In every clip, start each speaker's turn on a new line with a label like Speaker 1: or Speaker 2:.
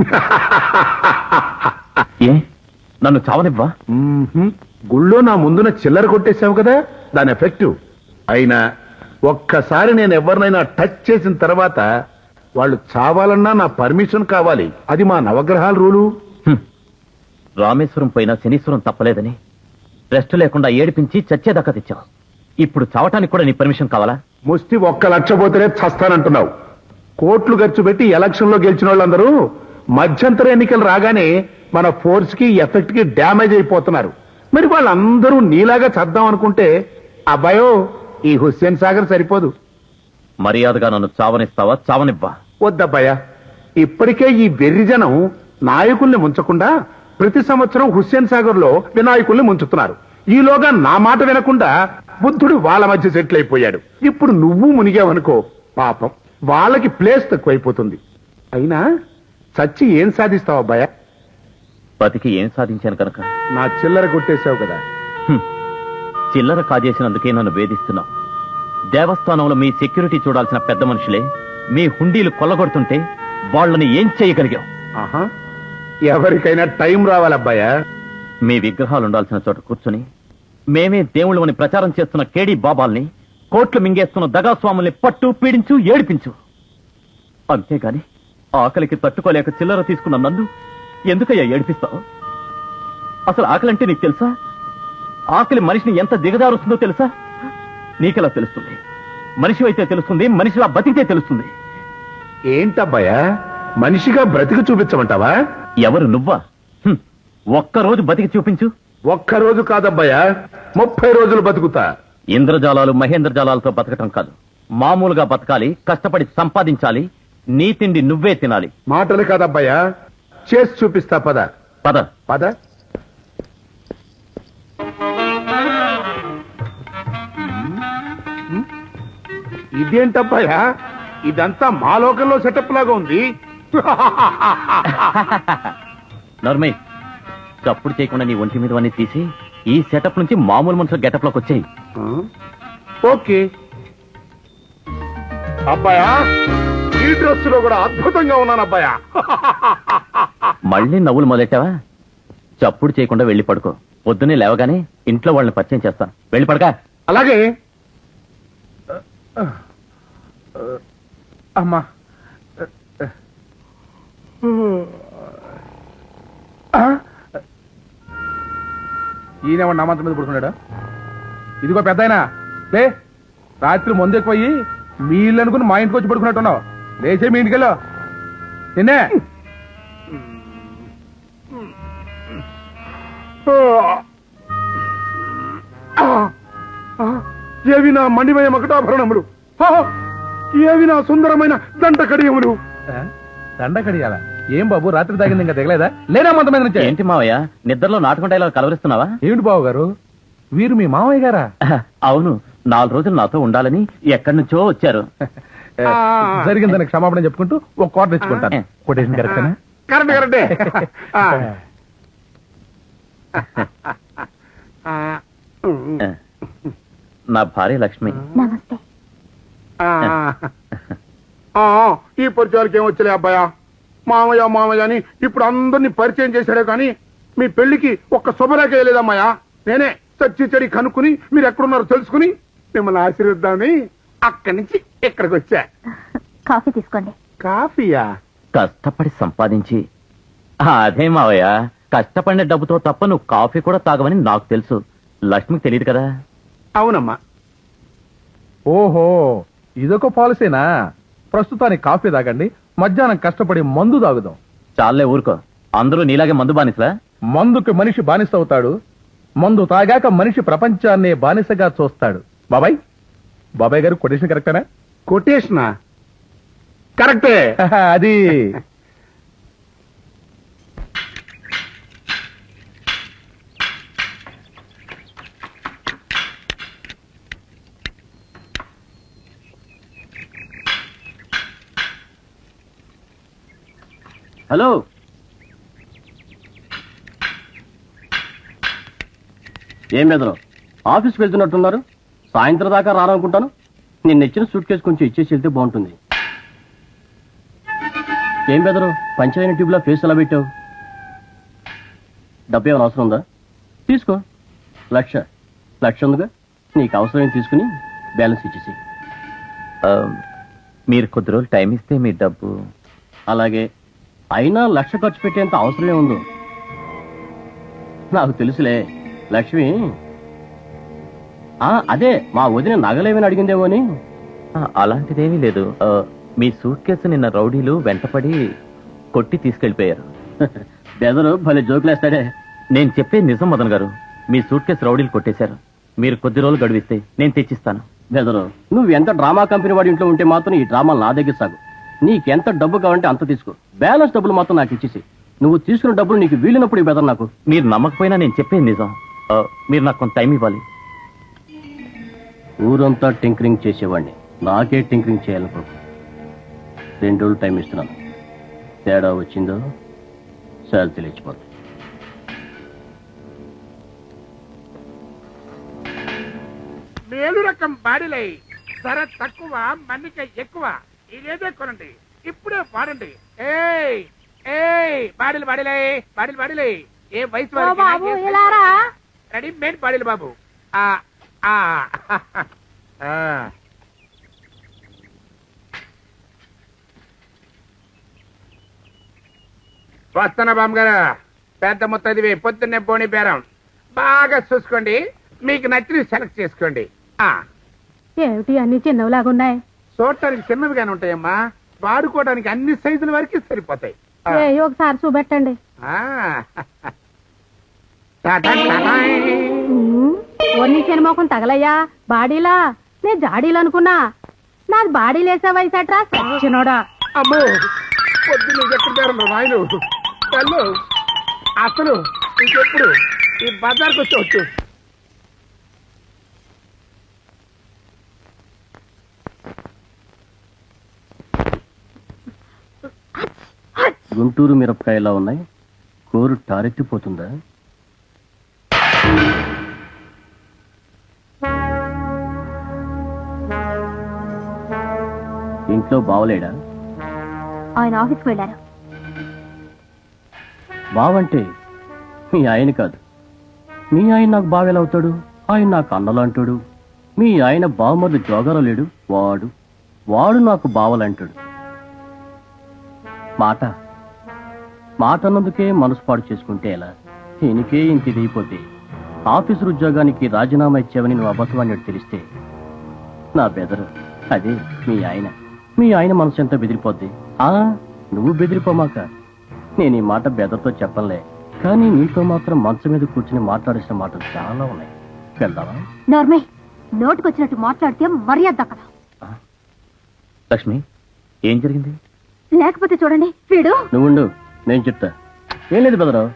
Speaker 1: ఏ? నన్ను చావనివ్వా.
Speaker 2: గుళ్ళో నా ముందున చిల్లర కొట్టేశావు కదా? దాని ఎఫెక్టివ్ అయినా ఒక్కసారి నేను ఎవరినైనా టచ్ చేసిన తర్వాత వాళ్ళు చావాలన్నా నా పర్మిషన్ కావాలి. అది మా నవగ్రహాల రూలు.
Speaker 1: రామేశ్వరం పోయినా శనీశ్వరం తప్పలేదని. రెస్ట్ లేకుండా ఏడిపించి చచ్చేదాకా తెచ్చావు. ఇప్పుడు చావటానికి కూడా నీ పర్మిషన్ కావాలా?
Speaker 2: ముష్టి ఒక్క లక్ష పోతేనే చస్తానంటున్నావు. కోట్లు ఖర్చు పెట్టి ఎలక్షన్లో గెలిచిన వాళ్ళందరూ మధ్యంతర ఎన్నికలు రాగానే మన ఫోర్స్కి ఎఫెక్ట్కి డ్యామేజ్ అయిపోతున్నారు. మరి వాళ్ళందరూ నీలాగా చద్దాం అనుకుంటే అబ్బాయో ఈ హుస్సేన్ సాగర్ సరిపోదు.
Speaker 1: మర్యాదగా నన్ను చావనిస్తావా? చావనివ్వా?
Speaker 2: వద్దబ్బాయా ఇప్పటికే ఈ వెర్రిజనం నాయకుల్ని ముంచకుండా ప్రతి సంవత్సరం హుస్సేన్ సాగర్లో వినాయకుల్ని ముంచుతున్నారు. ఈలోగా నా మాట వినకుండా బుద్ధుడు వాళ్ళ మధ్య సెటిల్ అయిపోయాడు. ఇప్పుడు నువ్వు మునిగావనుకో పాపం వాళ్ళకి ప్లేస్ తక్కువైపోతుంది. అయినా చచ్చి ఏం సాధిస్తావు అబ్బాయా?
Speaker 1: బతికి ఏం సాధించాను కనుక?
Speaker 2: నా చిల్లర కొట్టేశావు కదా.
Speaker 1: హ్మ్. చిల్లర కాజేసినందుకే నన్ను వేధిస్తున్నావు. దేవస్థానంలో మీ సెక్యూరిటీ చూడాల్సిన పెద్ద మనుషులే మీ హుండీలు కొల్లగొడుతుంటే వాళ్ళని ఏం చేయగలిగావు?
Speaker 2: ఆహా. ఎవరికైనా టైం రావాలబ్బాయా
Speaker 1: మీ విగ్రహాలు ఉండాల్సిన చోట కూర్చుని మేమే దేవుళ్ళమని ప్రచారం చేస్తున్న కేడి బాబాల్ని కోట్లు మింగేస్తున్న దగాస్వాముల్ని పట్టు పీడించు ఏడిపించు. అంతేగాని ఆకలికి తట్టుకోలేక చిల్లర తీసుకున్న నన్ను ఎందుకయ్యా ఏడిపిస్తావు? అసలు ఆకలి అంటే నీకు తెలుసా? ఆకలి మనిషిని ఎంత దిగదారుస్తుందో తెలుసా? నీకెలా తెలుస్తుంది? మనిషి అయితే తెలుస్తుంది మనిషిలా బతికితే తెలుస్తుంది.
Speaker 2: ఏంటబ్బాయా? మనిషిగా బ్రతికి చూపించమంటావా?
Speaker 1: ఎవరు నువ్వా? హ్మ్. ఒక్కరోజు బతికి చూపించు.
Speaker 2: ఒక్క రోజు కాదబ్బాయా ముప్పై రోజులు బతుకుతా.
Speaker 1: ఇంద్రజాలాలు మహేంద్రజాలాలతో బతకటం కాదు. మామూలుగా బతకాలి కష్టపడి సంపాదించాలి నీ తిండి నువ్వే తినాలి.
Speaker 2: మాటలు కాదబ్బాయా చేసి చూపిస్తా పద.
Speaker 1: పద.
Speaker 2: పద. ఇదేంటబ్బాయా ఇదంతా మా లోకంలో సెటప్ లాగా ఉంది.
Speaker 1: నర్మే చప్పుడు చేయకుండా నీ ఒంటి మీద అన్ని తీసి ఈ సెటప్ నుంచి మామూలు మనుషుల గెటప్లోకి వచ్చాయి.
Speaker 2: ఓకే. అబ్బాయా ఈ డ్రెస్లో కూడా అద్భుతంగా ఉన్నాను అబ్బాయా.
Speaker 1: మళ్ళీ నవ్వులు మొదలెట్టావా? చప్పుడు చేయకుండా వెళ్ళి పడుకో. పొద్దున్నే లేవగానే ఇంట్లో వాళ్ళని పరిచయం చేస్తాను. వెళ్ళి పడక.
Speaker 2: అలాగే. అమ్మా.
Speaker 3: ఈయన నా మంచం మీద పడుకున్నాడు? ఇదిగో పెద్ద లే రాత్రి మందు ఎక్కువయ్యి మీ ఇల్లు అనుకుని మా ఇంటికి వచ్చి పడుకున్నట్టున్నావు. లేచే మీ ఇంటికి వెళ్ళు నిన్నే
Speaker 2: ఏవి నా మండిమయ మకటాభరణములు! ఏవి నా సుందరమైన దంట కడియములు?
Speaker 3: దండ కడియాల ఏం బాబు రాత్రి తాగింది ఇంకా దిగలేదా లేనా మంత మీద నుంచి?
Speaker 1: ఏంటి మావయ్య నిద్రలో నాటకుండా ఇలా కలవరిస్తున్నావా?
Speaker 3: ఏమిటి బాబు గారు? వీరు మీ మామయ్య గారా?
Speaker 1: అవును నాలుగు రోజులు నాతో ఉండాలని ఎక్కడి నుంచో వచ్చారు.
Speaker 3: జరిగిందని క్షమాపణ చెప్పుకుంటూ ఒక కోట తెచ్చుకుంటాను.
Speaker 1: ఆ.
Speaker 3: కొటేషన్ కరెక్టేనా
Speaker 2: కరెక్ట్ కరెక్టే. ఆ. ఆ.
Speaker 1: నా భార్య లక్ష్మి.
Speaker 4: నమస్తే.
Speaker 2: ఆ. ఆ, ఈ పరిచయాలకి ఏం వచ్చలే అబ్బాయా? మామయ్య మామయ్య అని ఇప్పుడు అందరినీ పరిచయం చేశాడే కానీ మీ పెళ్ళికి ఒక్క శుభరేఖ వేయలేదమ్మాయా? నేనే చచ్చి చెడి కనుక్కుని మీరు ఎక్కడున్నారో తెలుసుకుని మిమ్మల్ని ఆశీర్వద్దామని అక్కడి నుంచి ఇక్కడికి వచ్చా.
Speaker 4: కాఫీ తీసుకోండి.
Speaker 2: కాఫీయా?
Speaker 1: కష్టపడి సంపాదించి. అదే మావయ్య. కష్టపడిన డబ్బుతో తప్ప నువ్వు కాఫీ కూడా తాగవని నాకు తెలుసు. లక్ష్మికి తెలియదు కదా.
Speaker 2: అవునమ్మా.
Speaker 3: ఓహో ఇదొక పాలసీనా? ప్రస్తుతానికి కాఫీ తాగండి మధ్యాహ్నం కష్టపడి మందు తాగుదాం.
Speaker 1: చాలే ఊరుకో. అందరూ నీలాగే మందు బానిసలా?
Speaker 3: మందుకి మనిషి బానిస అవుతాడు మందు తాగాక మనిషి ప్రపంచాన్ని బానిసగా చూస్తాడు. బాబాయ్. బాబాయ్ గారు కొటేషన్ కరెక్టేనా
Speaker 2: కొటేషనా కరెక్టే
Speaker 3: అది.
Speaker 1: హలో.
Speaker 5: ఏం బెదరు ఆఫీస్కి వెళ్తున్నట్టున్నారు? సాయంత్రం దాకా రారనుకుంటాను. నిన్న ఇచ్చిన సూట్ కేసు కొంచెం ఇచ్చేసి వెళ్తే బాగుంటుంది.
Speaker 6: ఏం బెదరు పంచరైన ట్యూబ్లో ఫేస్ ఎలా పెట్టావు? డబ్బు ఏమైనా అవసరం ఉందా? తీసుకో. లక్ష. లక్ష ఉందిగా. నీకు అవసరమైన తీసుకుని బ్యాలెన్స్ ఇచ్చేసి
Speaker 1: మీరు కొద్ది రోజులు టైం ఇస్తే మీ డబ్బు.
Speaker 6: అలాగే. అయినా లక్ష ఖర్చు పెట్టేంత అవసరమే ఉందో. నాకు తెలుసులే. లక్ష్మి అదే మా వదిన నగలేమని అడిగిందేమో అని.
Speaker 1: అలాంటిదేమీ లేదు. మీ సూట్ కేసు నిన్న రౌడీలు వెంటపడి కొట్టి తీసుకెళ్ళిపోయారు
Speaker 6: బెదరు భలే జోకులేస్తాడే.
Speaker 1: నేను చెప్పేది నిజం మదన్ గారు. మీ సూట్ కేసు రౌడీలు కొట్టేశారు. మీరు కొద్ది రోజులు గడువిస్తే నేను తెచ్చిస్తాను.
Speaker 6: బెదరు నువ్వు ఎంత డ్రామా కంపెనీ వాడి ఇంట్లో ఉంటే మాత్రం ఈ డ్రామాలు నా దగ్గర సాగు. నీకెంత డబ్బు కావాలంటే అంత తీసుకో. బ్యాలెన్స్ డబ్బులు మాత్రం నాకు ఇచ్చేసి. నువ్వు తీసుకున్న డబ్బులు నీకు వీలినప్పుడు బెదర్ నాకు.
Speaker 1: మీరు నమ్మకపోయినా నేను చెప్పేది నిజం. మీరు నాకు కొంత టైం ఇవ్వాలి.
Speaker 6: ఊరంతా టింకరింగ్ చేసేవాడిని. నాకే టింకరింగ్ చేయాలనుకో రెండు రోజులు టైం ఇస్తున్నాను. తేడా వచ్చిందో సార్ తెలియచిపోతుంది
Speaker 2: మేలు రకం బాడీలై. ధర తక్కువ మన్నిక ఎక్కువ. ఇదేదే కొనండి. ఇప్పుడే పాడండి ఏయ్ ఏయ్ బాడీలు బాడీలే బాడీలు బాడీలే ఏ వయసు
Speaker 4: ఓ బాబు, ఇలారా.
Speaker 2: రెడీ మేడ్ బాడీలు బాబు. ఆ ఆ. ఆ. వస్తానా బామ్మ గారు పెద్ద మొత్తదివి పొద్దున్నే పోనీ బేరం. బాగా చూసుకోండి. మీకు నచ్చిన సెలెక్ట్ చేసుకోండి. ఆ.
Speaker 4: ఏమిటి అన్ని చిన్నవిలాగున్నాయి
Speaker 2: చూడటానికి చిన్నవిగానే ఉంటాయమ్మా. వాడుకోవడానికి అన్ని సైజుల వరకు సరిపోతాయి. ఆ.
Speaker 4: ఏ ఒకసారి చూపెట్టండి.
Speaker 2: ఆ.
Speaker 4: ఒన్ని చిన్నమోకం తగలయ్యా బాడీలా? నే జాడీలు అనుకున్నా. నాది బాడీలేసే వయసట్రా సచ్చినోడా.
Speaker 2: అమ్మో పొద్దున్న నాయను తల్లు అసలు ఇంకెప్పుడు ఈ బజార్కి వచ్చి
Speaker 6: గుంటూరు మిరపకాయలా ఉన్నాయి? కోరు టారెత్తిపోతుందా? ఇంట్లో బావలేడా?
Speaker 4: ఆయన ఆఫీస్కి వెళ్ళారు.
Speaker 6: బావంటే మీ ఆయన కాదు. మీ ఆయన నాకు బావెలా అవుతాడు? ఆయన నాకు అన్నలాంటాడు మీ ఆయన బావమర్ది జోగారా లేడు? వాడు. వాడు నాకు బావలంటాడు మాట. మాట అన్నందుకే మనసు పాడు చేసుకుంటే ఎలా? ఈయనకే ఇంత ఇదైపోతే ఆఫీసర్ ఉద్యోగానికి రాజీనామా ఇచ్చావని నువ్వు అబద్ధమని తెలిస్తే నా బెదరు. అదే మీ ఆయన. మీ ఆయన మనసు ఎంత బెదిరిపోద్ది? ఆ నువ్వు బెదిరిపోమాక. నేను ఈ మాట బెదర్తో చెప్పనులే. కానీ నీతో మాత్రం మంచం మీద కూర్చుని మాట్లాడేసిన మాటలు చాలా ఉన్నాయి. వెళ్దామా?
Speaker 4: నోర్మే నోటుకొచ్చినట్టు మాట్లాడితే మర్యాద దక్కదు
Speaker 1: లక్ష్మి ఏం జరిగింది?
Speaker 4: లేకపోతే చూడండి వీడు.
Speaker 6: నువ్వుండు నేను చెప్తా. ఏం లేదు బెదరు.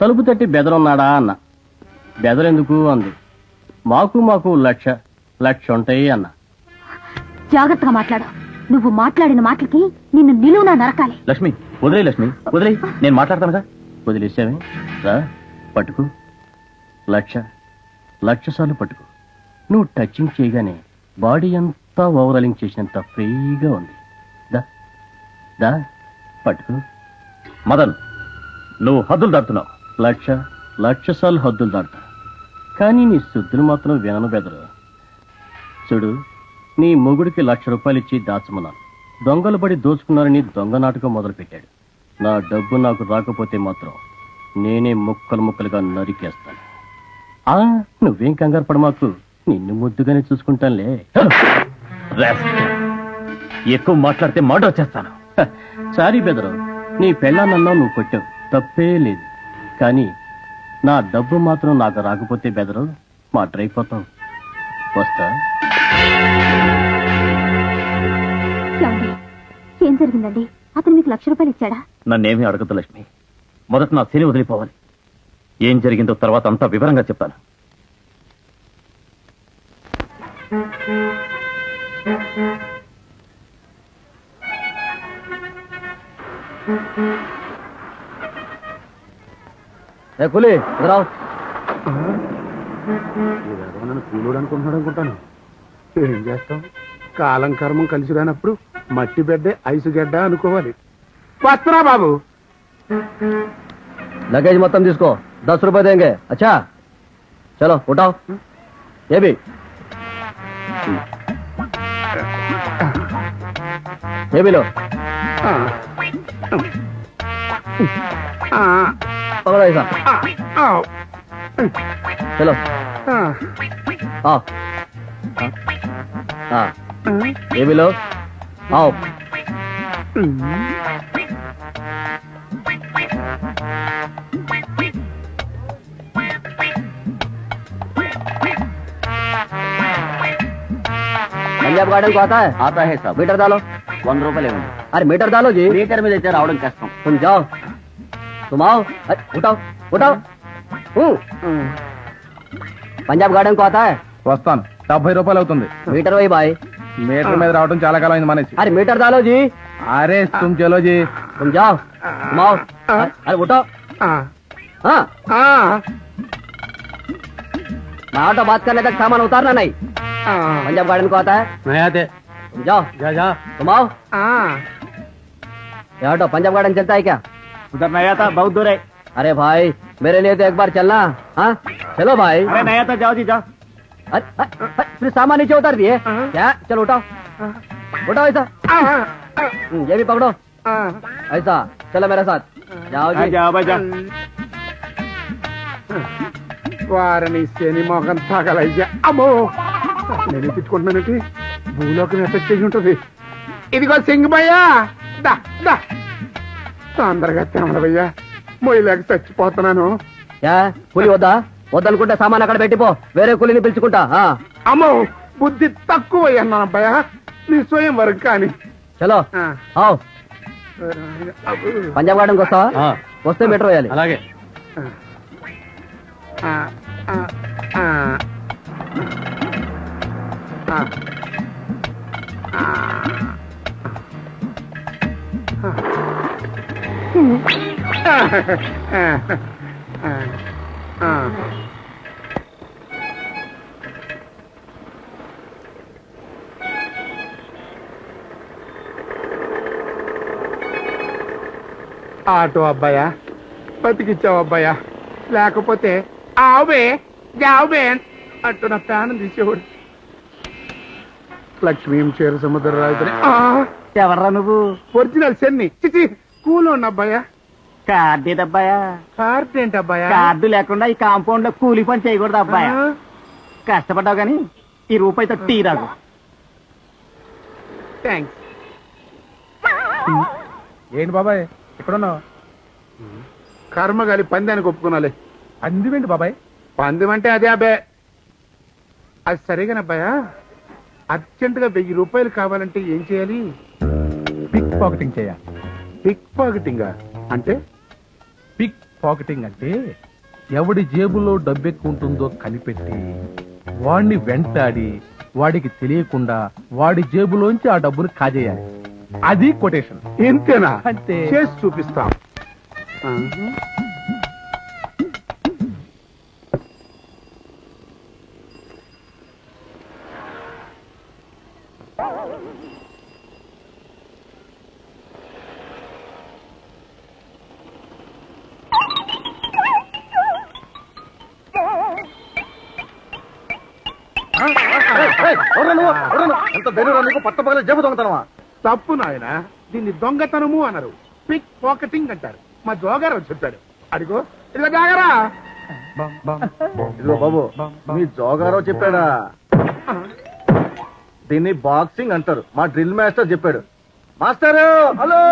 Speaker 6: తలుపు తట్టి బెదరున్నాడా అన్న. బెదరెందుకు అంది. మాకు మాకు లక్ష లక్ష ఉంటాయి అన్న.
Speaker 4: జాగ్రత్తగా మాట్లాడు. నువ్వు మాట్లాడిన మాటలకి నిన్ను నిలువునా నరకాలి.
Speaker 1: లక్ష్మి వదిలే లక్ష్మి వదిలే. నేను మాట్లాడతానుగా.
Speaker 6: వదిలేసావే. రా పట్టుకు. లక్ష లక్ష సార్లు పట్టుకు. నువ్వు టచింగ్ చేయగానే బాడీ అంతా ఓవరాలింగ్ చేసినంత ఫ్రీగా ఉంది. దా దా పట్టుకు.
Speaker 1: మదన్ నువ్వు హద్దులు దాటుతున్నావు.
Speaker 6: లక్ష లక్ష సార్లు హద్దులు దాటుతా. కానీ నీ శుద్ధులు మాత్రం వినను బెదరు. చూడు నీ మొగుడికి లక్ష రూపాయలు ఇచ్చి దాచమన్నాను. దొంగలు పడి దోచుకున్నారని దొంగ నాటకం మొదలు పెట్టాడు నా డబ్బు నాకు రాకపోతే మాత్రం నేనే ముక్కలు ముక్కలుగా నరికేస్తాను. ఆ నువ్వేం కంగారు పడమాకు. నిన్ను ముద్దుగానే చూసుకుంటానులే.
Speaker 1: ఎక్కువ మాట్లాడితే మాట వచ్చేస్తాను.
Speaker 6: సారీ బెదరు నీ పెళ్ళాన్నన్నావు నువ్వు కొట్టావు. తప్పే లేదు. కానీ నా డబ్బు మాత్రం నాకు రాకపోతే బెదరు మాటరైపోతాం వస్తా.
Speaker 4: ఏం జరిగిందండి? అతను మీకు లక్ష రూపాయలు ఇచ్చాడా?
Speaker 1: నన్నేమీ అడగదు లక్ష్మి. మొదట నా శని వదిలిపోవాలి. ఏం జరిగిందో తర్వాత అంతా వివరంగా చెప్తాను.
Speaker 6: కూలి
Speaker 2: నన్ను కూలోడు అనుకుంటున్నాడు అనుకుంటాను. ఏం చేస్తాం? కాలం కర్మం కలిసి రానప్పుడు మట్టి బెడ్డే ఐసు గడ్డ అనుకోవాలి వస్తున్నా బాబు
Speaker 5: लगेज మొత్తం తీసుకో దస్ రూపాయ देंगे अच्छा चलो उठाओ ये भी ये भी लो
Speaker 2: ఆ. ఆ,
Speaker 5: पंजाब गार्डन को आता है आता है सब मीटर डालो वन रुपए ले अरे मीटर डालो जी मीटर में देते रावण कष्टम तुम जाओ तुम आओ अरे, उठाओ उठाओ हूँ पंजाब गार्डन को आता है
Speaker 3: వస్తాను డెబ్బై రూపాయలు అవుతుంది
Speaker 5: मीटर वही भाई
Speaker 3: మీటర్ మీద రావడం చాలా కాలం అయింది మనేసి
Speaker 5: अरे मीटर डालो जी
Speaker 3: అరే తుమ్ చలో జీ
Speaker 5: तुम जाओ तुम आओ अरे अरे उठाओ
Speaker 2: ఆ,
Speaker 5: हाँ
Speaker 2: ఆ,
Speaker 5: मैं ऑटो बात करने तक सामान उतारना नहीं
Speaker 2: ఆ,
Speaker 5: पंजाब गार्डन को आता है
Speaker 3: नहीं आते
Speaker 5: तुम जाओ
Speaker 3: जा जा
Speaker 5: तुम आओ
Speaker 2: ఆ.
Speaker 5: ये ऑटो पंजाब गार्डन चलता है क्या
Speaker 1: उधर नया था बहुत दूर है
Speaker 5: अरे भाई मेरे लिए तो एक बार चलना हाँ चलो भाई
Speaker 1: अरे नया था जाओ जी जाओ
Speaker 5: अरे, अरे, अरे, फिर सामान नीचे उतार दिए
Speaker 2: हाँ।
Speaker 5: क्या चलो उठाओ उठाओ ऐसा
Speaker 2: ఆ, ఆ,
Speaker 5: हम्म, ये भी पकड़ो
Speaker 2: ఆ.
Speaker 5: ऐसा चलो मेरे साथ जाओ
Speaker 1: हाँ,
Speaker 5: जी
Speaker 1: जाओ भाई जाओ
Speaker 2: వారిని శని మొహం తగలయ్యా అమ్మో నేను తిట్టుకుంటున్నానంటే భూలోకి ఎఫెక్ట్ చేసి ఉంటుంది ఇదిగో సింగమయ్యా దా దా తొందరగా తెమలవయ్యా మొయ్యలేక చచ్చిపోతున్నాను
Speaker 5: क्या కూలి వద్దా వద్దనుకుంటే సామాన్ అక్కడ పెట్టిపో వేరే కూలిని పిలుచుకుంటా. ఆ,
Speaker 2: అమ్మో బుద్ధి తక్కువ అబ్బాయా నీ స్వయం వరకు కానీ.
Speaker 5: చలో. ఆవ్. పంజాబ్ గార్డెన్కి వస్తావా? వస్తే బెటర్ వేయాలి.
Speaker 3: అలాగే.
Speaker 2: ఆ, ఆటో అబ్బాయా? బతికిచ్చావు అబ్బాయా? లేకపోతే ఆవే జావే అంటూ నా ప్రాణం తీసేవాడు. లక్ష్మీ చేరు సముద్ర రాజుని
Speaker 1: ఎవర్రా నువ్వు?
Speaker 2: ఒరిజినల్ సెన్ని. చిచి కూల్ ఉన్న అబ్బాయా?
Speaker 1: కార్డు ఏదబ్బాయా
Speaker 2: కార్డ్ ఏంటి అబ్బాయా?
Speaker 1: కార్డు లేకుండా ఈ కాంపౌండ్లో కూలి పని చేయకూడదు అబ్బాయా. కష్టపడ్డావు గాని ఈ రూపాయితో టీ రాదు
Speaker 2: థ్యాంక్స్
Speaker 3: ఏంటి బాబాయ్? ఎక్కడున్నావు?
Speaker 2: కర్మగాలి పందానికి ఒప్పుకున్నాలే.
Speaker 3: అందివేంటి బాబాయ్?
Speaker 2: పందెం అంటే అదే అబ్బాయి అది సరిగానబ్బాయా అర్జెంట్గా వెయ్యి రూపాయలు కావాలంటే ఏం చేయాలి?
Speaker 3: పిక్ పాకెటింగ్ చేయాలి.
Speaker 2: పిక్ పాకెటింగ్ అంటే?
Speaker 3: పిక్ పాకెటింగ్ అంటే ఎవడి జేబులో డబ్బు ఎక్కువ ఉంటుందో కనిపెట్టి వాడిని వెంటాడి వాడికి తెలియకుండా వాడి జేబులోంచి ఆ డబ్బును కాజేయాలి. అది కొటేషన్.
Speaker 2: ఇంతేనా?
Speaker 3: అంతే.
Speaker 2: చేసి చూపిస్తాం.
Speaker 5: ఎంత ధైర్యం నీకు? పట్టపగల జబ్బు దొంగతనమా?
Speaker 2: తప్పు నాయన దీన్ని దొంగతనము అన్నారు పిక్ పాకెటింగ్ అంటారు. మా జోగారావు చెప్పాడు. అడిగో ఇదిగో జాగరా.
Speaker 7: ఇదిగో బాబు మీ జోగారావు చెప్పాడా? దీన్ని బాక్సింగ్ అంటారు. మా డ్రిల్ మాస్టర్ చెప్పాడు. Master hello.